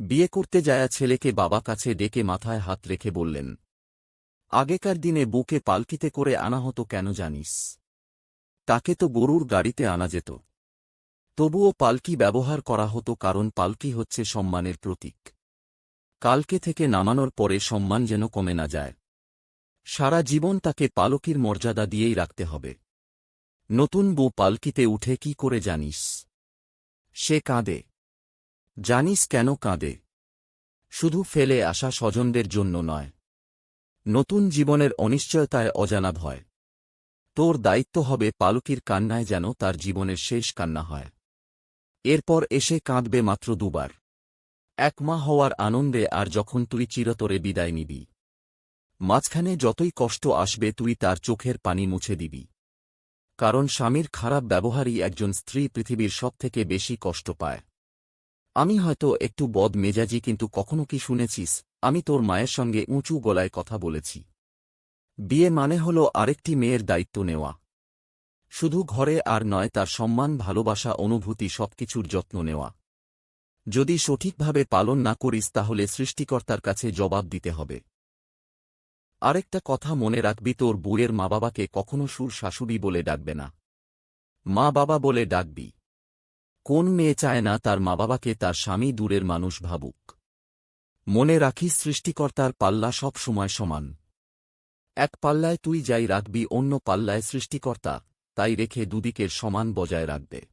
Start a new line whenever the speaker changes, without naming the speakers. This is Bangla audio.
বিয়ে করতে যায়া ছেলেকে বাবা কাছে ডেকে মাথায় হাত রেখে বললেন, আগেকার দিনে বুকে পালকিতে করে আনা হতো কেন জানিস? তাকে তো গরুর গাড়িতে আনা যেত। তবুও পালকি ব্যবহার করা হতো কারণ পালকি হচ্ছে সম্মানের প্রতীক। কালকে থেকে নামানোর পরে সম্মান যেন কমে না যায়। সারা জীবন তাকে পালকির মর্যাদা দিয়েই রাখতে হবে। নতুন বউ পালকিতে উঠে কি করে জানিস? সে কাঁদে। জানিস কেন কাঁদে? শুধু ফেলে আসা স্বজনদের জন্য নয়। নতুন জীবনের অনিশ্চয়তায় অজানা ভয়। তোর দায়িত্ব হবে পালকির কান্নায় যেন তার জীবনের শেষ কান্না হয়। এরপর এসে কাঁদবে মাত্র দুবার। এক মা হওয়ার আনন্দে আর যখন তুই চিরতরে বিদায় নিবি। মাঝখানে যতই কষ্ট আসবে তুই তার চোখের পানি মুছে দিবি। কারণ স্বামীর খারাপ ব্যবহারই একজন স্ত্রী পৃথিবীর সবথেকে বেশি কষ্ট পায়। আমি হয়তো একটু বদ মেজাজি কিন্তু কখনো কি শুনেছিস? আমি তোর মায়ের সঙ্গে উঁচু গলায় কথা বলেছি। বিয়ে মানে হল আরেকটি মেয়ের দায়িত্ব নেওয়া। শুধু ঘরে আর নয়, তার সম্মান, ভালোবাসা, অনুভূতি সবকিছুর যত্ন নেওয়া। যদি সঠিকভাবে পালন না করিস, তাহলে সৃষ্টিকর্তার কাছে জবাব দিতে হবে। আরেকটা কথা মনে রাখবি, তোর বুয়ের মা বাবাকে কখনো সুর শাশুড়ি বলে ডাকবে না। মা বাবা বলে ডাকবি। কোন মেয়ে চায় না তার মা বাবাকে তার স্বামী দূরের মানুষ ভাবুক। মনে রাখি সৃষ্টিকর্তার পাল্লা সব সময় সমান। এক পাল্লায় তুই যাই রাখবি, অন্য পাল্লায় সৃষ্টিকর্তা, তাই রেখে দুদিকের সমান বজায় রাখবে।